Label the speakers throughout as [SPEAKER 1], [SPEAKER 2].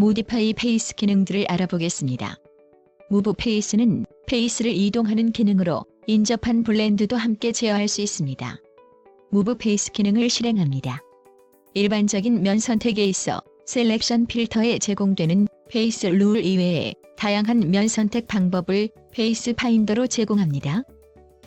[SPEAKER 1] 모디파이 페이스 기능들을 알아보겠습니다. 무브 페이스는 페이스를 이동하는 기능으로 인접한 블렌드도 함께 제어할 수 있습니다. 무브 페이스 기능을 실행합니다. 일반적인 면 선택에 있어 셀렉션 필터에 제공되는 페이스 룰 이외에 다양한 면 선택 방법을 페이스 파인더로 제공합니다.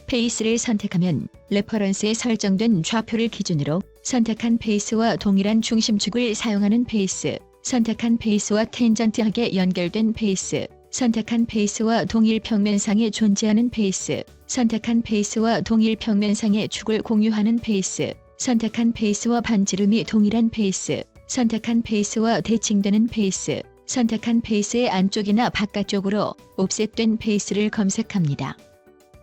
[SPEAKER 1] 페이스를 선택하면 레퍼런스에 설정된 좌표를 기준으로 선택한 페이스와 동일한 중심축을 사용하는 페이스, 선택한 페이스와 텐전트하게 연결된 페이스, 선택한 페이스와 동일 평면상에 존재하는 페이스, 선택한 페이스와 동일 평면상의 축을 공유하는 페이스, 선택한 페이스와 반지름이 동일한 페이스, 선택한 페이스와 대칭되는 페이스, 선택한 페이스의 안쪽이나 바깥쪽으로 옵셋된 페이스를 검색합니다.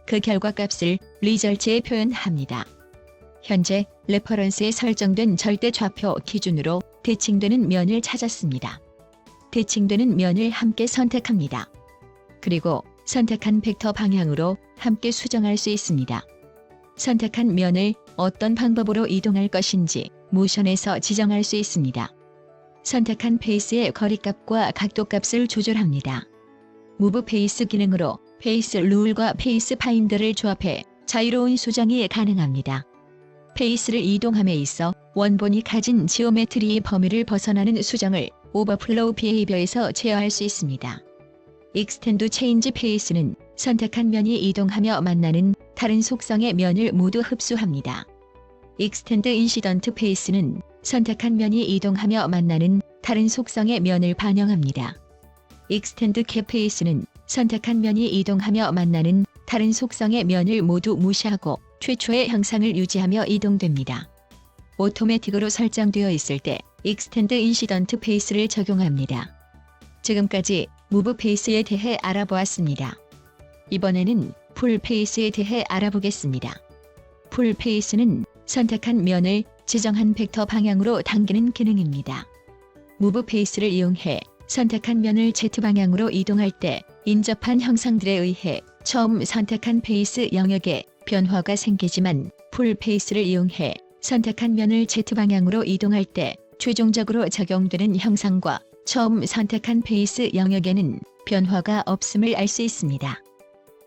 [SPEAKER 1] 그 결과 값을 리절트에 표현합니다. 현재 레퍼런스에 설정된 절대 좌표 기준으로 대칭되는 면을 찾았습니다. 대칭되는 면을 함께 선택합니다. 그리고 선택한 벡터 방향으로 함께 수정할 수 있습니다. 선택한 면을 어떤 방법으로 이동할 것인지 모션에서 지정할 수 있습니다. 선택한 페이스의 거리값과 각도값을 조절합니다. 무브 페이스 기능으로 페이스 룰과 페이스 파인더를 조합해 자유로운 수정이 가능합니다. 페이스를 이동함에 있어 원본이 가진 지오메트리의 범위를 벗어나는 수정을 오버플로우 비헤이비어에서 제어할 수 있습니다. 익스텐드 체인지 페이스는 선택한 면이 이동하며 만나는 다른 속성의 면을 모두 흡수합니다. 익스텐드 인시던트 페이스는 선택한 면이 이동하며 만나는 다른 속성의 면을 반영합니다. 익스텐드 캡 페이스는 선택한 면이 이동하며 만나는 다른 속성의 면을 모두 무시하고 최초의 형상을 유지하며 이동됩니다. 오토매틱으로 설정되어 있을 때 익스텐드 인시던트 페이스를 적용합니다. 지금까지 무브 페이스에 대해 알아보았습니다. 이번에는 풀 페이스에 대해 알아보겠습니다. 풀 페이스는 선택한 면을 지정한 벡터 방향으로 당기는 기능입니다. 무브 페이스를 이용해 선택한 면을 Z 방향으로 이동할 때 인접한 형상들에 의해 처음 선택한 페이스 영역에 변화가 생기지만 풀 페이스를 이용해 선택한 면을 Z 방향으로 이동할 때 최종적으로 적용되는 형상과 처음 선택한 페이스 영역에는 변화가 없음을 알 수 있습니다.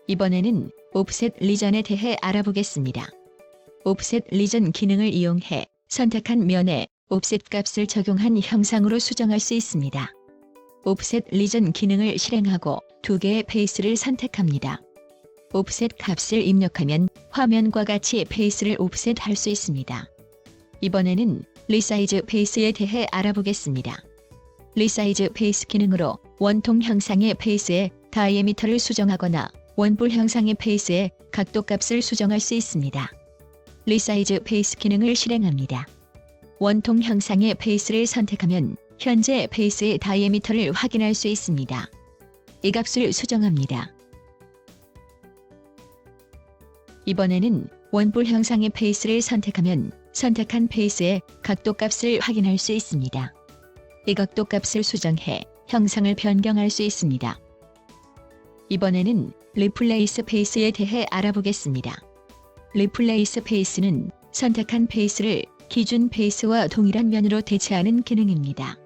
[SPEAKER 1] 이번에는 옵셋 리전에 대해 알아보겠습니다. 옵셋 리전 기능을 이용해 선택한 면에 옵셋 값을 적용한 형상으로 수정할 수 있습니다. 옵셋 리전 기능을 실행하고 두 개의 페이스를 선택합니다. 옵셋 값을 입력하면 화면과 같이 페이스를 옵셋할 수 있습니다. 이번에는 리사이즈 페이스에 대해 알아보겠습니다. 리사이즈 페이스 기능으로 원통 형상의 페이스의 다이애미터를 수정하거나 원뿔 형상의 페이스의 각도 값을 수정할 수 있습니다. 리사이즈 페이스 기능을 실행합니다. 원통 형상의 페이스를 선택하면 현재 페이스의 다이애미터를 확인할 수 있습니다. 이 값을 수정합니다. 이번에는 원뿔 형상의 페이스를 선택하면 선택한 페이스의 각도 값을 확인할 수 있습니다. 이 각도 값을 수정해 형상을 변경할 수 있습니다. 이번에는 리플레이스 페이스에 대해 알아보겠습니다. 리플레이스 페이스는 선택한 페이스를 기준 페이스와 동일한 면으로 대체하는 기능입니다.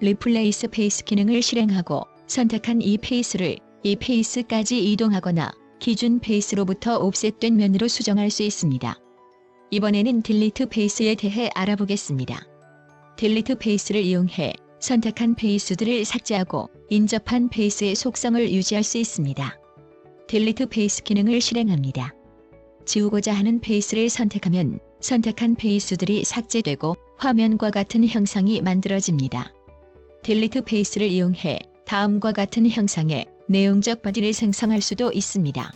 [SPEAKER 1] 리플레이스 페이스 기능을 실행하고 선택한 이 페이스를 이 페이스까지 이동하거나 기준 페이스로부터 옵셋된 면으로 수정할 수 있습니다. 이번에는 딜리트 페이스에 대해 알아보겠습니다. 딜리트 페이스를 이용해 선택한 페이스들을 삭제하고 인접한 페이스의 속성을 유지할 수 있습니다. 딜리트 페이스 기능을 실행합니다. 지우고자 하는 페이스를 선택하면 선택한 페이스들이 삭제되고 화면과 같은 형상이 만들어집니다. 딜리트 페이스를 이용해 다음과 같은 형상의 내용적 바디를 생성할 수도 있습니다.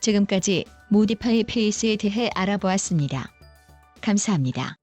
[SPEAKER 1] 지금까지 모디파이 페이스에 대해 알아보았습니다. 감사합니다.